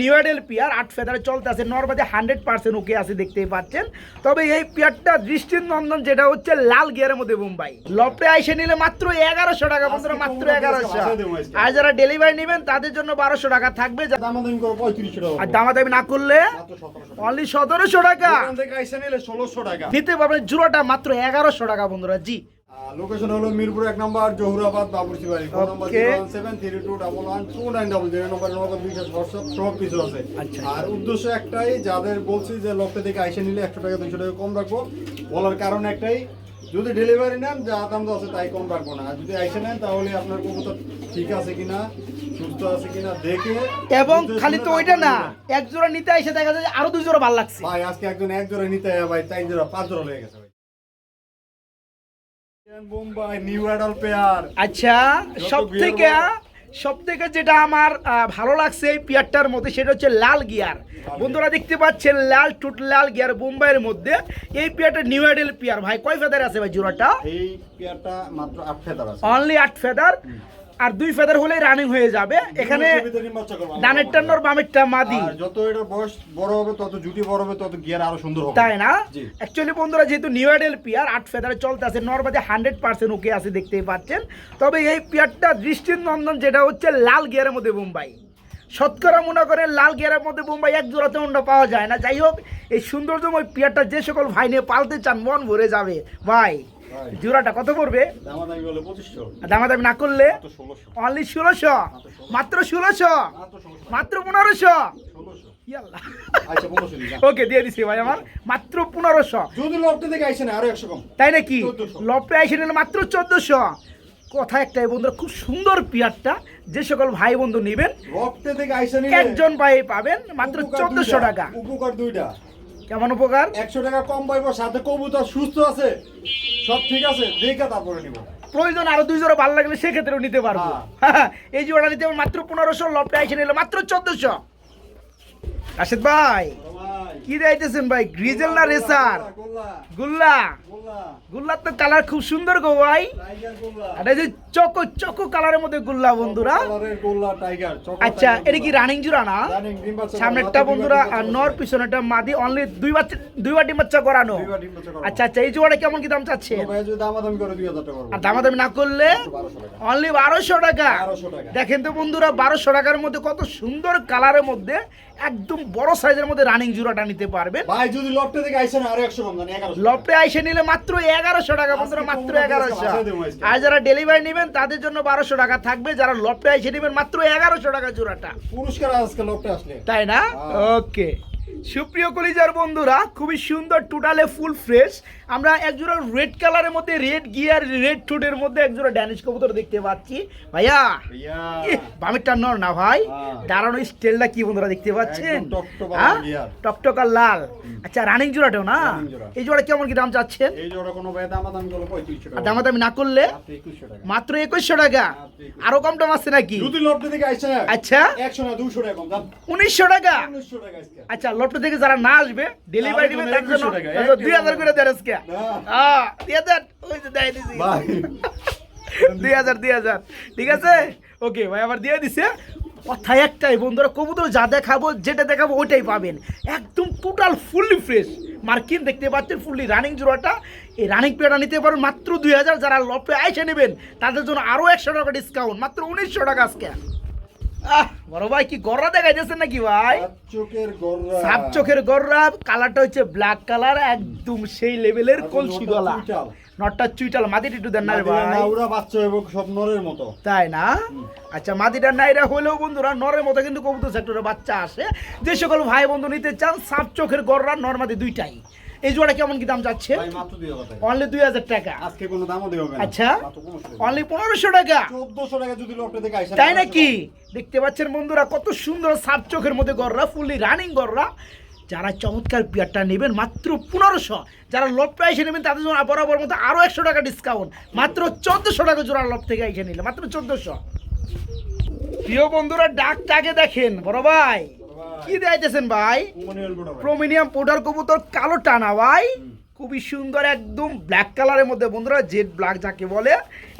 New ideal pair আট ফেদারে চলতে আছে নর্মাদি হান্ড্রেড পার্সেন্ট ওকে আছে দেখতেই পাচ্ছেন। তবে এই পিয়ারটা দৃষ্টির নন্দন যেটা হচ্ছে লাল গিয়ারের মধ্যে মুম্বাই। লপটে আইসে নিলে মাত্র এগারোশো টাকা বন্ধুরা মাত্র এগারোশো। আর যারা ডেলিভারি নেবেন তাদের জন্য বারোশো টাকা থাকবে। আর দামাদামি না করলে অনলি সতেরোশো টাকা। দিতে পারবেন জুড়োটা মাত্র এগারোশো টাকা বন্ধুরা। জি লোকেশন হলো মিরপুর এক নম্বর জহুরাবাদ বাবুরসি বাড়ি phone number. Zero seven three two double one two nine double zero. Number Nagad বিশেষ হোয়াটসঅ্যাপ সব কিছু আছে। আচ্ছা। আর উদ্দেশ্য একটাই যাদের বলছি যে লোকটা থেকে আইসা নিলে একশো টাকা দুইশো টাকা কম রাখব বলার কারণ একটাই যদি ডেলিভারি নেন যা দাম আছে তাই কম রাখব না। আর যদি আইসে নেন তাহলে আপনার কবুতর ঠিক আছে কিনা সুস্থ আছে কিনা দেখে এবং খালি তো ওইটা না এক জোড়া নিতে এসে দেখা যায় আরও দুই জোড়া ভালো লাগছে। ভাই আজকে একজন এক জোড়া নিতে ভাই চার জোড়া পাঁচ জোড়া লেগে গেছে বোম্বাই নিউ অ্যাডাল পেয়ার আচ্ছা সব থেকে। সব থেকে যেটা আমার ভালো লাগছে এই পিয়ারটার মধ্যে সেটা হচ্ছে লাল গিয়ার বন্ধুরা দেখতে পাচ্ছেন লাল টুট লাল গিয়ার বোম্বাইয়ের মধ্যে। এই পিয়ারটা নিউ আইডেল পিয়ার ভাই কয় ফেদার আছে ভাই জোড়াটা? এই পিয়ারটা মাত্র আট ফেদার আছে। অনলি আট ফেদার আর দুই ফেদার হলেই রানিং হয়ে যাবে। এখানে ডানের ভিতরে বাচ্চা করব। ডানেরটা নর বামেরটা মাদি। যত এটা বয়স বড় হবে তত জুটি বড় হবে তত গিয়ার আরও সুন্দর হবে। তাই না। অ্যাকচুয়ালি বন্ধুরা যেহেতু নিউ আইডেল পিয়ার আট ফেদারে চলতে আছে নর্মাদি হান্ড্রেড পার্সেন্ট ওকে আছে দেখতেই পাচ্ছেন। তবে এই পিয়ারটা দৃষ্টির নন্দন যেটা হচ্ছে লাল গিয়ারের মধ্যে মুম্বাই শতকরা মনে করেন লাল গিয়ারের মধ্যে মুম্বাই এক জোড়াতে অন্য পাওয়া যায় না। যাই হোক এই সৌন্দর্যময় পিয়ারটা যে সকল ভাই নিয়ে পালতে চান মন ভরে যাবে। ভাই। জোড়াটা কত পড়বে? দামাদামি না করলে অনলি ষোলোশো। মাত্র ষোলোশো। মাত্র পনেরোশো। আচ্ছা ওকে দিয়ে দিছি ভাই আমার। মাত্র পনেরোশো। যদি থেকে আইসে না আরও একশো কম। তাই নাকি? 1400 লপটা এসে মাত্র চোদ্দশো। কথা একটাই বন্ধুরা খুব সুন্দর পিয়ারটা। যে সকল ভাই বন্ধু নেবেন একজন ভাই পাবেন মাত্র চোদ্দশো টাকা। উপকার দুইটা। কেমন উপকার? একশো টাকা কম পাইবো সাথে কবুতর সুস্থ আছে সব ঠিক আছে দেখে তারপরে নিব। প্রয়োজন আরও দুই জোড়া ভালো লাগলে সেক্ষেত্রেও নিতে পারব। হ্যাঁ, এই জোড়া নিতে মাত্র পনেরোশো লপটা এসে নিলে মাত্র চোদ্দশো। রাশেদ ভাই কি দিতেছেন ভাই? গ্রিজেল না রেসার গোল্লা। গুল্লা গুল্লার তো কালার খুব সুন্দর গো ভাই। এই যে চকো চকো কালারের মধ্যে গুল্লা বন্ধুরা। আচ্ছা এটা কি রানিং জোড়া না? সামনেরটা বন্ধুরা আর। নর পিছনেটা মাদি অনলি দুই বাচ্চা দুইবার ডিম বাচ্চা করানো। আচ্ছা আচ্ছা এই জোড়া কেমন কি দাম চাচ্ছে তো ভাই যদি দামাদামি করে 2000 টাকা করব। আর দামাদামি না করলে অনলি বারোশো টাকা। দেখেন তো বন্ধুরা বারোশো টাকার মধ্যে কত সুন্দর কালারের মধ্যে একদম বড় সাইজের মধ্যে রানিং জুরাটা নিতে পারবে ভাই যদি লফটে থেকে আইসেন আর 100 কম দেন 1100 লপটে আইসে নিলে মাত্র 1100 টাকা বন্ধুরা মাত্র তোমরা এগারোশো। বাসায় দেবো আজকে। আর যারা ডেলিভারি নেবেন তাদের জন্য 1200 টাকা থাকবে। যারা লপটে আইসে নেবেন মাত্র 1100 টাকা জুরাটা পুরস্কার আজকে লফটে আসলে। তাই না? হ্যাঁ। ওকে সুপ্রিয় কলিজার বন্ধুরা খুবই সুন্দর টোটালে ফুল ফ্রেশ আমরা একজোড়া রেড কালারের মধ্যে রেড গিয়ার রেড টুডের মধ্যে একজোড়া ড্যানিশ কবুতর দেখতে পাচ্ছি। ভাইয়া বামেরটা নর না ভাই। হ্যাঁ। দাঁড়ানো স্টেলটা কি বন্ধুরা দেখতে পাচ্ছেন? টকটকা হ্যাঁ? টকটকা লাল। আচ্ছা রানিং জোড়াটাও না? এই জোড়া কেমন কি দাম চাচ্ছেন? এই জোড়া কোনো ভাই দামাদামি করলে 3500 আর টাকা দামাদামি না করলে? মাত্র 2100 টাকা। মাত্র একুশশো টাকা? আরও কম দাম আছে নাকি? যদি থেকে আইসে আচ্ছা। 100 না 200 টাকা কম দাম। উনিশশো টাকা? 1900 টাকা আজকে। আচ্ছা লট্টো থেকে যারা না আসবে ডেলিভারি দিবেন তার জন্য 2100 টাকা, আচ্ছা, এক দুই হাজার করে দেন আজকে। হ্যাঁ দিয়ে দেন। ওই যে দেয় দিছি। ভাই। দুই হাজার দুই হাজার। ঠিক আছে? ওকে ভাই আবার দিয়ে দিছে। কথায় একটাই বন্ধুরা কবুতর যা দেখাবো যেটা দেখাবো ওইটাই পাবেন। একদম টোটাল ফুললি ফ্রেশ মার্কিন দেখতে পাচ্ছেন ফুললি রানিং জোড়াটা। এই রানিং পেয়ারটা নিতে পারেন মাত্র দুই হাজার যারা লপে আইসে নেবেন তাদের জন্য আরও একশো টাকা ডিসকাউন্ট মাত্র উনিশশো টাকা আজকে। আহ বড় ভাই কি গররা দেখাইতেছেন নাকি ভাই? সাত চোখের গররা। সাপ চোখের গররা কালারটা হচ্ছে ব্ল্যাক কালার একদম সেই লেভেলের কলসি গলা। নটটা চুইটাল মাদিটা একটু দেন না রে ভাই। বাচ্চা এবং সব নরের মতো। তাই না? আচ্ছা মাদিটা নাইরা হলেও বন্ধুরা নরের মতো কিন্তু কবুতর সেক্টরে বাচ্চা আসে। যে সকল ভাই বন্ধু নিতে চান সাপ চোখের গররা নর্মাদি দুইটাই। এই জোড়া কেমন কি দাম যাচ্ছে ভাই মাত্র 2000 টাকা। অনলি দুই হাজার টাকা। আজকে কোনো দামও আচ্ছা মাত্র 1500 টাকা। অনলি পনেরোশো টাকা। 1400 টাকা যদি লফটে থেকে আইসে তাই নাকি? দেখতে পাচ্ছেন বন্ধুরা কত সুন্দর সাপ চোখের মধ্যে গররা ফুললি রানিং গররা যারা চমৎকার পিয়ারটা নেবেন, মাত্র পনেরোশো। যারা লব প্রাইসে নেবেন, তাদের জন্য বরাবর মতো আরও একশো টাকা ডিসকাউন্ট মাত্র চোদ্দোশো টাকা জোড়া লব থেকে এসে নিলে, মাত্র চোদ্দোশো। প্রিয় বন্ধুরা, ডাকটাকে দেখেন, বড় ভাই। কি দিয়েছেন ভাই? প্রোমিনিয়াম পোটার কবুতর, কালো টানা ভাই। খুবই সুন্দর, একদম ব্ল্যাক কালারের মধ্যে। বন্ধুরা জেড ব্ল্যাক যাকে বলে,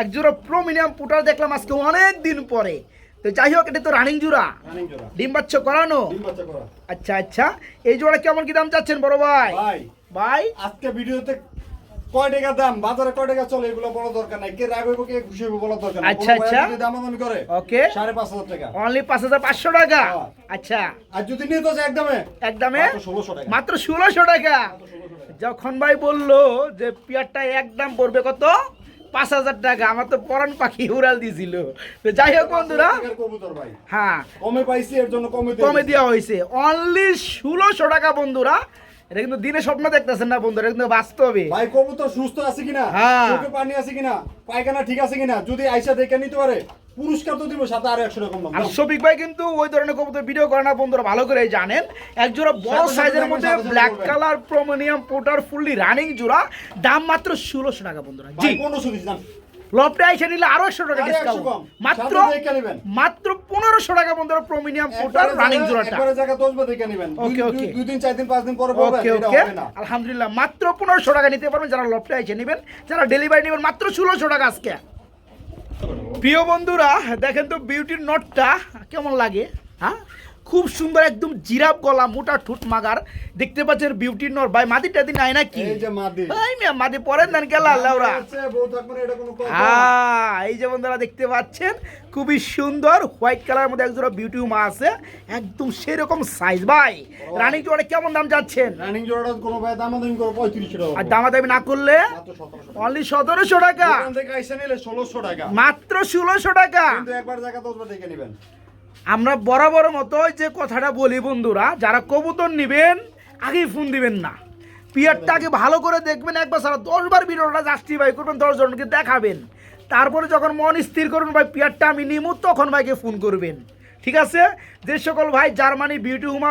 একজোড়া প্রমিনিয়াম পোটার দেখলাম আজকে অনেক দিন পরে। তো যাই হোক এটা তো রানিং জোড়া। রানিং ডিম বাচ্চা করানো? আচ্ছা আচ্ছা। এই জোড়া কেমন কি দাম চাচ্ছেন বড় ভাই? ভাই। আজকে ভিডিওতে কয় টাকা দাম? বাজারে কয় টাকা চলে? এগুলো বড় দরকার নাই। কে রাগ হইব কে খুশি হইব বলার দরকার নাই। আচ্ছা, আচ্ছা। যদি করে ওকে। টাকা। অনলি টাকা? হ্যাঁ। আচ্ছা। আর যদি নিয়ে তো একদমে? একদমে? ষোলোশো টাকা। মাত্র ষোলোশো টাকা। যখন ভাই বলল যে পেয়ারটা একদম পড়বে কত? পাঁচ হাজার টাকা আমার তো পরান পাখি উড়াল দিয়েছিল তো যাই হোক বন্ধুরা হ্যাঁ। কমে পাইছি এর জন্য কমে দিয়ে কমে দেওয়া হয়েছে। অনলি ষোলোশো টাকা বন্ধুরা। এটা কিন্তু দিনে স্বপ্ন দেখতেছেন না বন্ধুরা কিন্তু বাস্তবে। ভাই কবুতর সুস্থ আছে কিনা? হ্যাঁ। চোখে পানি আছে কিনা? পায়খানা ঠিক আছে কিনা? যদি আইসা দেখে নিতে পারে পুরস্কার তো দিব সাথে আরও একশো রকম আর শফিক ভাই কিন্তু ওই ধরনের কবুতর ভিডিও করে না বন্ধুরা ভালো করে জানেন। এক জোড়া বড় সাইজের মধ্যে ব্ল্যাক কালার প্রোমোনিয়াম পোটার ফুললি রানিং জোড়া। দাম মাত্র ষোলোশো টাকা বন্ধুরা। জি। পনেরোশো লপটা এসে নিলে আরও একশো টাকা ডিসকাউন্ট মাত্র। মাত্র পনেরোশো টাকা প্রোমিনিয়াম একবারে রানিং জোড়াটা। ওকে, ওকে। দুই- দিন চার দিন পাঁচ দিন পরে ওকে ওকে আলহামদুলিল্লাহ মাত্র পনেরোশো টাকা নিতে পারবেন। যারা লপটা এসে নেবেন যারা ডেলিভারি নেবেন মাত্র ষোলোশো টাকা আজকে। প্রিয় বন্ধুরা দেখেন তো বিউটির নটটা কেমন লাগে হ্যাঁ? খুব সুন্দর একদম জিরাপ গলা মোটা ঠুট মাগার। দেখতে পাচ্ছেন বিউটির নট ভাই মাদি টাদি নাই নাকি? এই যে মাদি। এই মিয়া, মাদি পরেন দেন গেল আল্লাহরা। হ্যাঁ এই যে বন্ধুরা দেখতে পাচ্ছেন খুবই সুন্দর হোয়াইট কালার মধ্যে একজোড়া বিউটি মা আছে একদম সেরকম সাইজ ভাই রানিং জোড়া কেমন দাম যাচ্ছেন? রানিং জোড়াটা কোনো ভাই দামাদামি করে পঁয়ত্রিশশো টাকা আর দামাদামি না করলে? মাত্র 1700 টাকা। অনলি থেকে আইসা নিলে 1600 টাকা। মাত্র ষোলোশো টাকা। কিন্তু একবার জায়গা দশ বার দেখে নেবেন। আমরা বরাবর মতো যে কথাটা বলি বন্ধুরা যারা কবুতর নেবেন আগেই ফোন দিবেন না। পিয়ারটা আগে ভালো করে দেখবেন একবার সারা দশবার ভিডিওটা জাস্টিফাই করবেন দশজনকে দেখাবেন। তারপরে যখন মন স্থির করবেন ভাই পিয়ারটা আমি নিমু তখন ভাইকে ফোন করবেন। ঠিক আছে? যে সকল ভাই জার্মানি বিউটি হুমা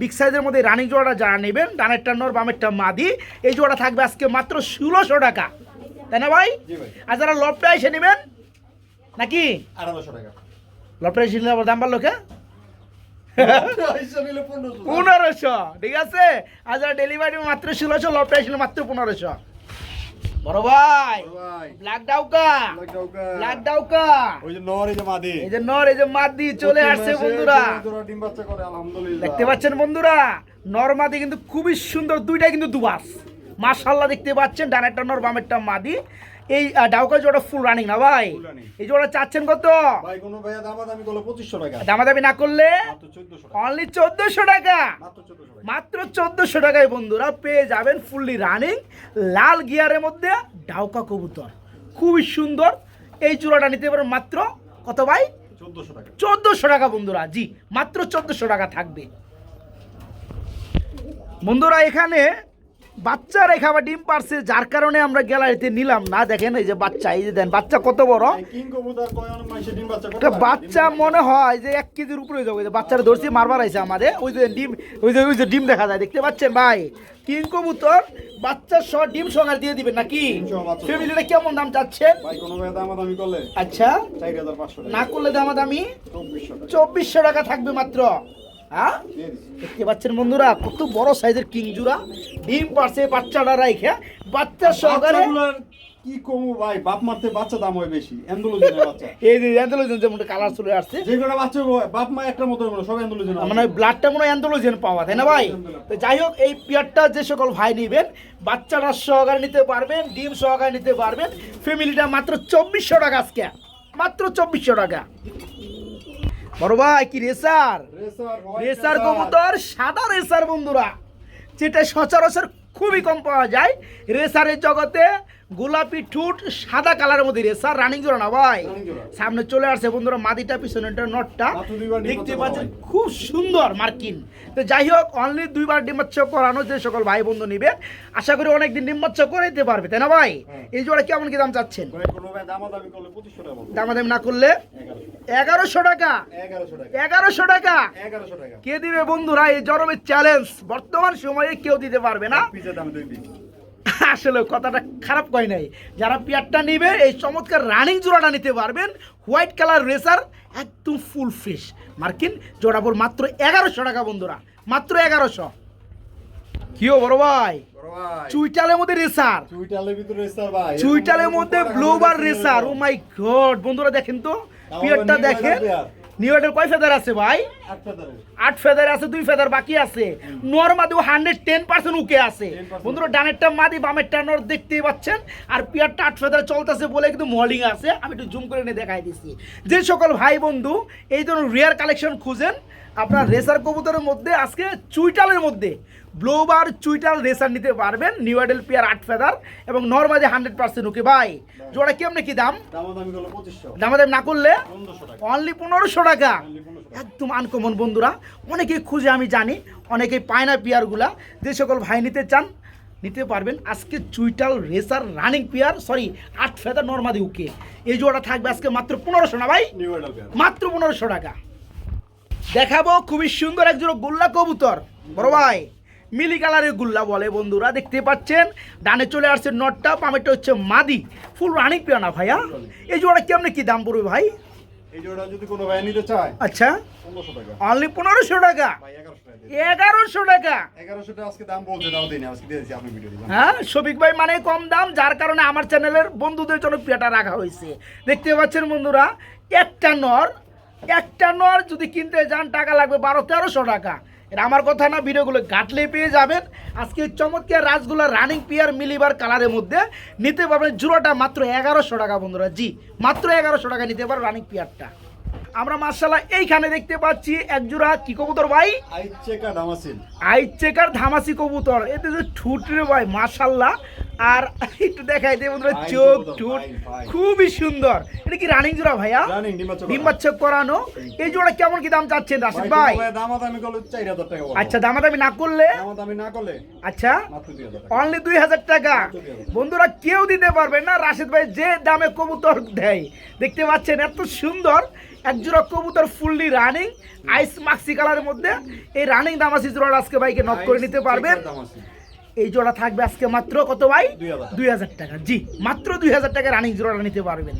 বিগ সাইজের মধ্যে রানিং জোড়াটা যারা নেবেন ডানেরটা নর বামেরটা মাদি এই জোড়া থাকবে আজকে মাত্র ষোলোশো টাকা। তাই না ভাই? ভাই। আর যারা লবটা এসে নেবেন নাকি? আঠারোশো টাকা। নিলে আবার দাম বাড়লো কে? আইসা নিলে 1500 পনেরোশো ঠিক আছে? যারা ডেলিভারি মাত্র ষোলোশো লবটা এসে মাত্র পনেরোশো। বড় ভাই ব্ল্যাক ডাউকা ব্ল্যাক ডাউকা ওই যে নর, এই যে মাদি। এই যে নর এই যে মাদি চলে আসছে বন্ধুরা। জোড়া জোড়া ডিম বাচ্চা করে, আলহামদুলিল্লাহ। দেখতে পাচ্ছেন বন্ধুরা নরমাদি কিন্তু খুবই সুন্দর দুইটাই কিন্তু দুবাস। মাশাল্লাহ দেখতে পাচ্ছেন ডানেরটা নর বামেরটা মাদি। এই ডাউকা জোড়া ফুল রানিং না ভাই। এই জোড়া চাচ্ছেন কত ভাই, কোনো ভাইয়া দামাদামি করলে 2500 টাকা। দামাদামি না করলে মাত্র 1400 টাকা। অনলি চোদ্দশো টাকা মাত্র 1400 টাকা। মাত্র চোদ্দশো টাকায় বন্ধুরা পেয়ে যাবেন ফুললি রানিং লাল গিয়ারের মধ্যে ডাউকা কবুতর খুবই সুন্দর এই চূড়াটা নিতে পারেন মাত্র কত ভাই 1400 টাকা। চোদ্দশো টাকা বন্ধুরা জি মাত্র চোদ্দশো টাকা থাকবে বন্ধুরা এখানে বাচ্চা রেখা বা ডিম পারছে যার কারণে আমরা গ্যালারিতে নিলাম। না দেখেন এই যে বাচ্চা এই যে দেন বাচ্চা কত বড়? বাচ্চা? বাচ্চা বাচ্চা মনে হয় যে এক কেজির উপরে যাবে। যে বাচ্চারা ধরছি মারবার আছে আমাদের। ওই যে ডিম ওই যে ওই যে ডিম দেখা যায় দেখতে পাচ্ছেন ভাই? কিং কবুতর বাচ্চার সহ ডিম সঙ্গে দিয়ে দিবেন নাকি? বাচ্চা। ফ্যামিলিটা কেমন দাম চাচ্ছেন? করলে? আচ্ছা। না করলে দামা দামি 2400 চব্বিশশো টাকা থাকবে মাত্র। হ্যাঁ? দেখতে পাচ্ছেন বন্ধুরা কত বড় সাইজের কিং জুড়া ডিম পারছে বাচ্চাটা রাইখে। বাচ্চা সহকারে কি কমু ভাই? বাপ মারতে বাচ্চা দাম হয় বেশি অ্যান্ডোলজিনের বাচ্চা। এই যে অ্যান্থোলজিন যেমন কালার চলে আসছে। যেগুলো বাচ্চা বাপ মা একটা মতো সব অ্যান্ডোলজিন মানে ব্লাডটা মনে পাওয়া তাই না ভাই? তো যাই হোক এই পিয়ারটা যে সকল ভাই নেবেন বাচ্চারা সহকারে নিতে পারবেন ডিম সহকারে নিতে পারবেন। ফ্যামিলিটা মাত্র চব্বিশশো টাকা আজকে। মাত্র চব্বিশশো টাকা। বড় ভাই কি রেসার? রেসার কবুতর সাদা রেসার বন্ধুরা। যেটা সচরাচর খুবই কম পাওয়া যায়। রেসারের জগতে গোলাপি ঠুট সাদা কালারের মধ্যে রে স্যার রানিং জোড়া না ভাই? সামনে চলে আসছে বন্ধুরা মাদিটা পিছনেটা নটটা দেখতে পাচ্ছেন খুব সুন্দর মার্কিন। তো যাই হোক অনলি দুইবার ডিম্বাচ্ছ করানো যে সকল ভাই বন্ধু নিবে আশা করি অনেক অনেকদিন ডিম্বাচ্ছ করে দিতে পারবে তাই না ভাই? হ্যাঁ। এই জোড়া কেমন কি দাম চাচ্ছেন? দামাদামি করলে 2500 টাকা বলব। দামাদামি না করলে? 1100 এগারোশো টাকা? 1100 টাকা। এগারোশো টাকা? 1100 টাকা। কে দিবে বন্ধুরা এই জরমের চ্যালেঞ্জ বর্তমান সময়ে কেউ দিতে পারবে না। আসলে কথাটা খারাপ কয় নাই। যারা পেয়ারটা নিবে এই চমৎকার রানিং জোড়াটা নিতে পারবেন। হোয়াইট কালার রেসার একদম ফুল ফ্রেশ মার্কিন জোড়াপুর মাত্র এগারোশো টাকা বন্ধুরা। মাত্র এগারোশো। কিও বড় ভাই? চুইটালের মধ্যে রেসার চুইটালের ভিতরে রেসার ভাই। চুইটালের মধ্যে ব্লোবার রেসার ও মাই গড বন্ধুরা দেখেন তো পিয়ারটা দেখেন। নিউ এডের কয় ফেদার আছে ভাই? আট ফেদার আছে। দুই ফেদার বাকি আছে। নর্মাদিও হান্ড্রেড টেন পার্সেন্ট উকে আছে। বন্ধুরা ডানেরটা মাদি বামেরটা নর দেখতেই পাচ্ছেন? আর পিয়ারটা আট ফেদার চলতেছে বলে কিন্তু মলিং আছে। আমি একটু জুম করে নিয়ে দেখাই দিছি যে সকল ভাই বন্ধু এই ধরনের রেয়ার কালেকশন খুঁজেন আপনার রেসার কবুতরের মধ্যে আজকে চুইটালের মধ্যে। ব্লোবার চুইটাল রেসার নিতে পারবেন নিউ আইডেল পিয়ার আট ফেদার এবং নর্মাদি হান্ড্রেড পার্সেন্ট ওকে ভাই জোড়া কেমনে কি দাম? দামাদামি 2500 দামাদাম না করলে? অনলি পনেরোশো টাকা। Only 1500 টাকা। একদম আনকমন বন্ধুরা। অনেকেই খুঁজে আমি জানি। অনেকেই পায় না পিয়ারগুলা যে সকল ভাই নিতে চান নিতে পারবেন। আজকে চুইটাল রেসার রানিং পিয়ার সরি আট ফেদার নর্মাদি উকে এই জোড়া থাকবে আজকে মাত্র পনেরোশো না ভাই। মাত্র পনেরোশো টাকা। দেখাবো খুবই সুন্দর একজন গোল্লা কবুতর। বড় ভাই মিলি কালারের গুল্লা বলে বন্ধুরা দেখতে পাচ্ছেন? ডানে চলে আসছে নটটা পামেরটা হচ্ছে মাদি। ফুল রানিং পিয়া না ভাইয়া? এই জোড়া কেমনে কি দাম পড়বে ভাই? এই জোড়া যদি কোনো ভাই নিতে চায় আচ্ছা। 1500 অনলি পনেরোশো টাকা? ভাই 1100 টাকা এগারোশো টাকা? 1100 আজকে দাম বলছে দাও দিন আজকে দিয়েছি আপনি ভিডিও হ্যাঁ শফিক ভাই মানে কম দাম যার কারণে আমার চ্যানেলের বন্ধুদের জন্য পেটা রাখা হয়েছে। দেখতে পাচ্ছেন বন্ধুরা একটা নর একটা নর যদি কিনতে যান টাকা লাগবে বারো তেরোশো টাকা। এটা আমার কথা না ভিডিওগুলো ঘাটলে পেয়ে যাবেন। আজকে চমৎকার রাজগুলা রানিং পিয়ার মিলিবার কালারের মধ্যে নিতে পারবেন জুড়োটা মাত্র এগারোশো টাকা বন্ধুরা। জি মাত্র এগারোশো টাকা নিতে পারো রানিং পিয়ারটা। আমরা মার্শাল্লাহ এইখানে দেখতে পাচ্ছি এক জোড়া কি কবুতর ভাই? আই চেকা দামাসিল চেকার ধামাসি কবুতর। এতে যে ঠুট রে ভাই মাশাল্লাহ আর একটু দেখাই দে বন্ধুরা চোখ ঠুট fine. খুবই সুন্দর। এটা কি রানিং জোড়া ভাইয়া? ডিমাচ্ছ ডিম্বাচ্ছক করানো। এই জোড়া কেমন কি দাম চাচ্ছেন রাশিদ ভাই ভাই? দামাদামি করলে 4000 টাকা আচ্ছা দামাদামি না করলে? দামাদামি না করলে? আচ্ছা মাত্র 2000 টাকা। অনলি দুই হাজার টাকা। বন্ধুরা কেউ দিতে পারবে না রাশিদ ভাই যে দামে কবুতর দেয়। দেখতে পাচ্ছেন এত সুন্দর এক জোড়া কবুতর ফুললি রানিং আইস মাক্সি কালারের মধ্যে। এই রানিং দামাসি জোড়া আজকে ভাইকে নক করে নিতে পারবেন। এই জোড়া থাকবে আজকে মাত্র কত ভাই? দুই হাজার। টাকা। জি মাত্র দুই হাজার টাকা রানিং জোড়াটা নিতে পারবেন।